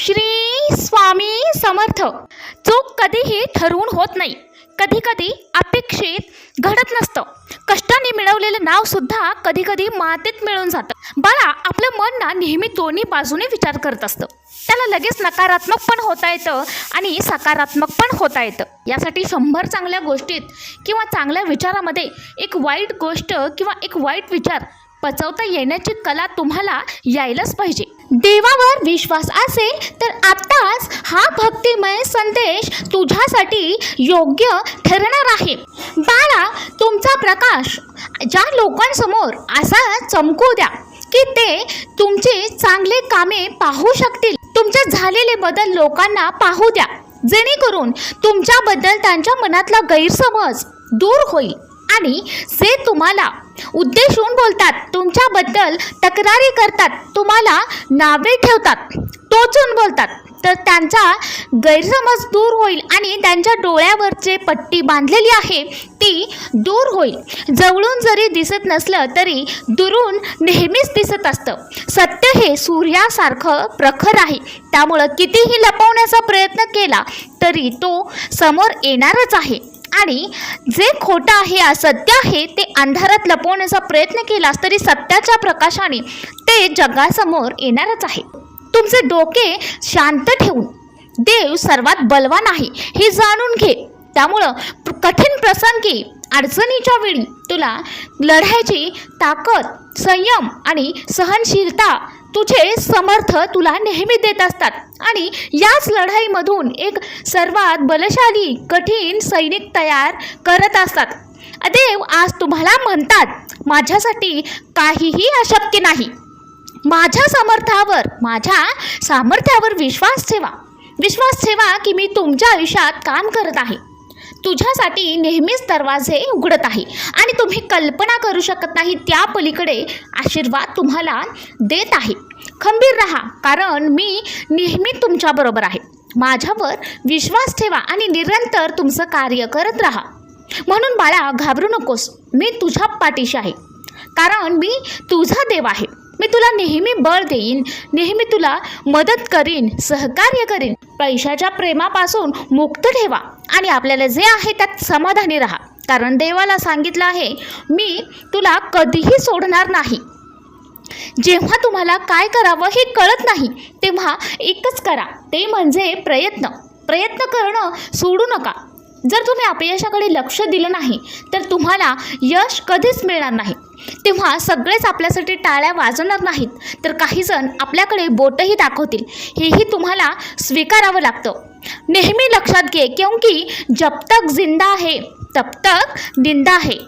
श्री स्वामी समर्थ. चूक कधीही ठरवून होत नाही. कधी कधी अपेक्षित घडत नसतं. कष्टाने मिळवलेलं नाव सुद्धा कधी कधी मातीत मिळून जातं. बाळा आपलं मन ना नेहमी दोन्ही बाजूने विचार करत असतं. त्याला लगेच नकारात्मक पण होता येतं आणि सकारात्मक पण होता येतं. यासाठी शंभर चांगल्या गोष्टीत किंवा चांगल्या विचारामध्ये एक वाईट गोष्ट किंवा एक वाईट विचार पचवता येण्याची कला तुम्हाला यायलाच पाहिजे. देवावर विश्वास असेल तर आत्ताच हा भक्तिमय संदेश तुझ्यासाठी योग्य ठरणार आहे. बाळा तुमचा प्रकाश ज्या लोकांसमोर असा चमकू द्या की ते तुमचे चांगले कामे पाहू शकतील. तुमचे झालेले बदल लोकांना पाहू द्या. जेणेकरून तुमच्याबद्दल त्यांच्या मनातला गैरसमज दूर होईल. आणि जे तुम्हाला उद्देशून बोलतात तुमच्याबद्दल तक्रारी करतात तुम्हाला नावे ठेवतात टोचून बोलतात तर त्यांचा गैरसमज दूर होईल आणि त्यांच्या डोळ्यावरचे पट्टी बांधलेली आहे ती दूर होईल. जवळून जरी दिसत नसलं तरी दुरून नेहमीच दिसत असतं. सत्य हे सूर्यासारखं प्रखर आहे. त्यामुळं कितीही लपवण्याचा प्रयत्न केला तरी तो समोर येणारच आहे. आणि जे खोटं आहे असत्य आहे ते अंधारात लपवण्याचा प्रयत्न केलास तरी सत्याच्या प्रकाशाने ते जगासमोर येणारच आहे. तुमचे डोके शांत ठेवून देव सर्वात बलवान आहे हे जाणून घे. त्यामुळं कठीण प्रसंगी अडचणीच्या वेळी तुला लढायची ताकद संयम आणि सहनशीलता तुझे समर्थ तुला नेहमी देत असतात. आणि याच लढाईमधून एक सर्वात बलशाली कठीण सैनिक तयार करत असतात. देव आज तुम्हाला म्हणतात माझ्यासाठी काहीही अशक्य नाही. माझ्या समर्थावर माझ्या सामर्थ्यावर विश्वास ठेवा. विश्वास ठेवा की मी तुमच्या आयुष्यात काम करत आहे. तुझ्यासाठी नेहमीच दरवाजे उघडत आहे. आणि तुम्ही कल्पना करू शकत नाही त्या पलीकडे आशीर्वाद तुम्हाला देत आहे. खंबीर राहा कारण मी नेहमी तुमच्याबरोबर आहे. माझ्यावर विश्वास ठेवा आणि निरंतर तुमचं कार्य करत राहा. म्हणून बाळा घाबरू नकोस. मी तुझ्या पाठीशी आहे. कारण मी तुझा देव आहे. मी तुला नेहमी बळ देईन नेहमी तुला मदत करीन सहकार्य करीन. पैशाच्या प्रेमापासून मुक्त ठेवा आणि आपल्याला जे आहे त्यात समाधानी राहा. कारण देवाला सांगितलं आहे मी तुला कधीही सोडणार नाही. जेव्हा तुम्हाला काय करावं हे कळत नाही तेव्हा एकच करा. ते म्हणजे प्रयत्न. प्रयत्न करणं सोडू नका. जर तुम्ही अपयशाकडे लक्ष दिलं नाही तर तुम्हाला यश कधीच मिळणार नाही. तेव्हा सगळेच आपल्यासाठी टाळ्या वाजवणार नाहीत तर काहीजण आपल्याकडे बोटही दाखवतील. हेही तुम्हाला स्वीकारावं लागतं. नेहमी लक्षात घे क्योंकि जब तक जिंदा आहे तब तक निंदा आहे.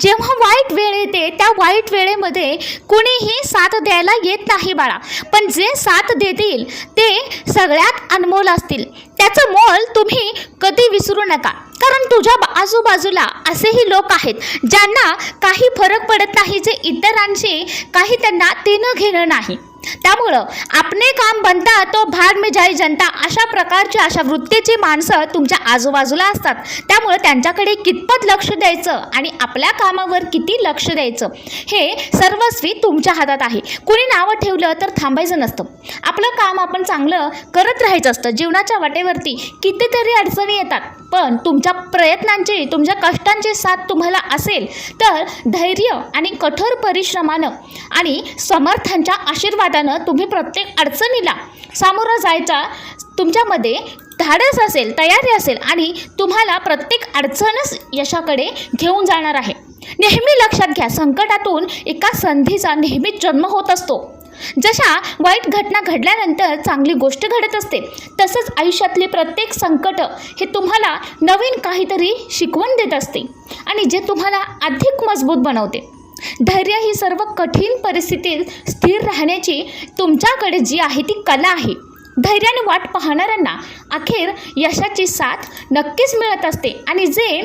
जेव्हा वाईट वेळ येते त्या वाईट वेळेमध्ये कुणीही साथ द्यायला येत नाही बाळा. पण जे साथ देतील ते सगळ्यात अनमोल असतील. त्याचं मोल तुम्ही कधी विसरू नका. कारण तुझ्या आजूबाजूला असेही लोक आहेत ज्यांना काही फरक पडत नाही जे इतरांशी काही त्यांना देणं घेणं नाही. त्यामुळं आपले काम बनता तो भाग में जाई जनता अशा प्रकारची अशा वृत्तीची माणसं तुमच्या आजूबाजूला असतात. त्यामुळं त्यांच्याकडे कितपत लक्ष द्यायचं आणि आपल्या कामावर किती लक्ष द्यायचं हे सर्वस्वी तुमच्या हातात आहे. कुणी नावं ठेवलं तर थांबायचं नसतं. आपलं काम आपण चांगलं करत राहायचं असतं. जीवनाच्या वाटेवरती कितीतरी अडचणी येतात. पण तुमच्या प्रयत्नांची तुमच्या कष्टांची साथ तुम्हाला असेल तर धैर्य आणि कठोर परिश्रमानं आणि समर्थांच्या आशीर्वादानं तुम्ही प्रत्येक अडचणीला सामोरं जायचा तुमच्यामध्ये धाडस असेल तयारी असेल आणि तुम्हाला प्रत्येक अडचणच यशाकडे घेऊन जाणार आहे. नेहमी लक्षात घ्या संकटातून एका संधीचा नेहमीच जन्म होत असतो. जशा वाईट घटना घडल्यानंतर चांगली गोष्ट घडत असते तसंच आयुष्यातले प्रत्येक संकट हे तुम्हाला नवीन काहीतरी शिकवण देत असते आणि जे तुम्हाला अधिक मजबूत बनवते. धैर्य ही सर्व कठीण परिस्थितीत स्थिर राहण्याची तुमच्याकडे जी आहे ती कला आहे. धैर्याने वाट पाहणाऱ्यांना अखेर यशाची साथ नक्कीच मिळत असते आणि जे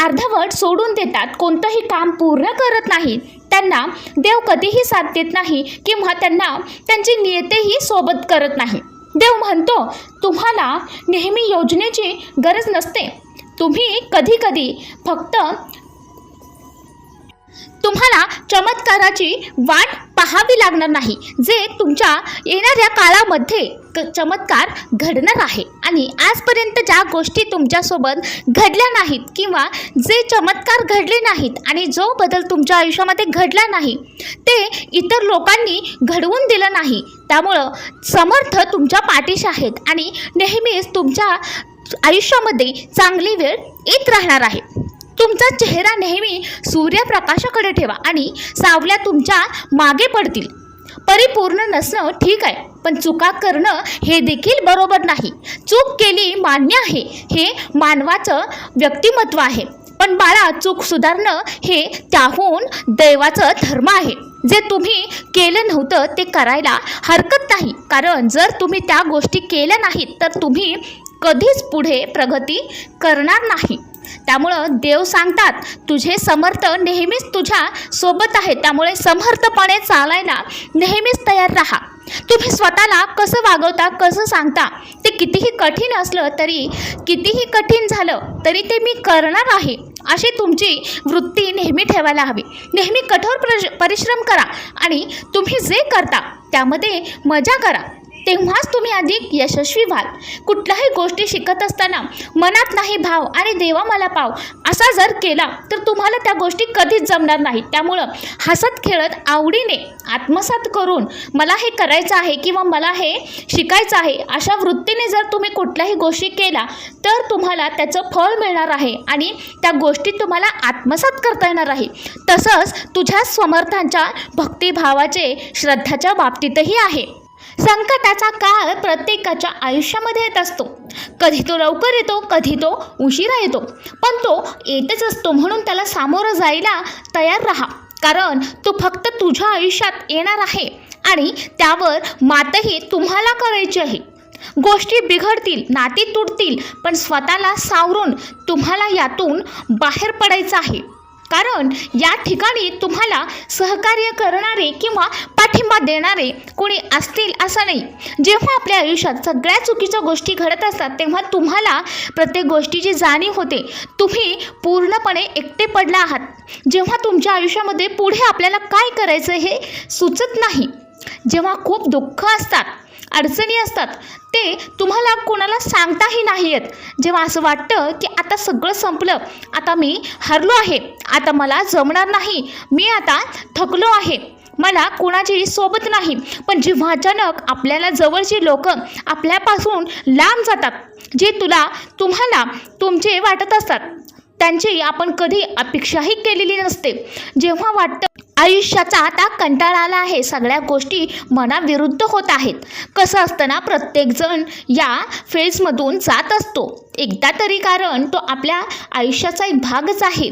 अर्धवट सोडून देतात. कोणतंही काम पूर्ण करत नाहीत. त्यांना देव कधीही साथ देत नाही किंवा त्यांना त्यांची नियतेही सोबत करत नाही. देव म्हणतो तुम्हाला नेहमी योजनेची गरज नसते. तुम्ही कधी कधी फक्त तुम्हाला चमत्काराची वाट पाहावी लागणार नाही जे तुमच्या येणाऱ्या काळामध्ये क- चमत्कार घडणार आहे. आणि आजपर्यंत ज्या गोष्टी तुमच्यासोबत घडल्या नाहीत किंवा जे चमत्कार घडले नाहीत आणि जो बदल तुमच्या आयुष्यामध्ये घडला नाही ते इतर लोकांनी घडवून दिलं नाही. त्यामुळं समर्थ तुमच्या पाठीशी आहेत आणि नेहमीच तुमच्या आयुष्यामध्ये चांगली वेळ येत राहणार आहे. तुमचा चेहरा नेहमी सूर्यप्रकाशाकडे ठेवा आणि सावल्या तुमच्या मागे पडतील. परिपूर्ण नसणं ठीक आहे. पण चुका करणं हे देखील बरोबर नाही. चूक केली मान्य आहे हे मानवाचं व्यक्तिमत्व आहे. पण बाळा चूक सुधारणं हे त्याहून दैवाचं धर्म आहे. जे तुम्ही केलं नव्हतं ते करायला हरकत नाही. कारण जर तुम्ही त्या गोष्टी केल्या नाहीत तर तुम्ही कधीच पुढे प्रगती करणार नाही. त्यामुळं देव सांगतात तुझे समर्थ नेहमीच तुझ्या सोबत आहे त्यामुळे समर्थपणे चालायला नेहमीच तयार राहा. तुम्ही स्वतःला कसं वागवता कसं सांगता ते कितीही कठीण असलं तरी कितीही कठीण झालं तरी ते मी करणार आहे अशी तुमची वृत्ती नेहमी ठेवायला हवी. नेहमी कठोर परिश्रम करा आणि तुम्ही जे करता त्यामध्ये मजा करा. तेव्हाच तुम्ही अधिक यशस्वी व्हाल. कुठल्याही गोष्टी शिकत असताना मनात नाही भाव आणि देवा मला पाव असा जर केला तर तुम्हाला त्या गोष्टी कधीच जमणार नाही त्यामुळं हसत खेळत आवडीने आत्मसात करून मला हे करायचं आहे किंवा मला हे शिकायचं आहे अशा वृत्तीने जर तुम्ही कुठल्याही गोष्टी केला तर तुम्हाला त्याचं फळ मिळणार आहे आणि त्या गोष्टी तुम्हाला आत्मसात करता येणार आहे. तसंच तुझ्या समर्थांच्या भक्तिभावाचे श्रद्धाच्या बाबतीतही आहे. संकटाचा काळ प्रत्येकाच्या आयुष्यामध्ये येत असतो. कधी तो लवकर येतो कधी तो उशिरा येतो. पण तो येतच असतो म्हणून त्याला सामोरं जायला तयार राहा. कारण तो फक्त तुझ्या आयुष्यात येणार आहे आणि त्यावर मातही तुम्हाला करायची आहे. गोष्टी बिघडतील नाती तुटतील पण स्वतःला सावरून तुम्हाला यातून बाहेर पडायचं आहे. कारण या ठिकाणी तुम्हाला सहकार्य करणारे किंवा पाठिंबा देणारे कोणी असतील असं नाही. जेव्हा आपल्या आयुष्यात सगळ्या चुकीच्या गोष्टी घडत असतात तेव्हा तुम्हाला प्रत्येक गोष्टीची जाणीव होते. तुम्ही पूर्णपणे एकटे पडला आहात. जेव्हा तुमच्या आयुष्यामध्ये पुढे आपल्याला काय करायचं हे सुचत नाही. जेव्हा खूप दुःख असतात अडचणी असतात ते तुम्हाला कोणाला सांगताही नाही आहेत जेव्हा असं वाटतं की आता सगळं संपलं आता मी हरलो आहे आता मला जमणार नाही मी आता थकलो आहे. मला कोणाची सोबत नाही पण जेव्हा अचानक आपल्याला जवळची लोक आपल्यापासून लांब जातात जे तुला तुम्हाला तुमचे वाटत असतात त्यांची आपण कधी अपेक्षाही केलेली नसते. जेव्हा वाटतं आयुष्याचा आता कंटाळा आला आहे. सगळ्या गोष्टी मनाविरुद्ध होत आहेत. कसं असताना प्रत्येकजण या फेजमधून जात असतो. एकदा तरी कारण तो आपल्या आयुष्याचा एक भागच आहे.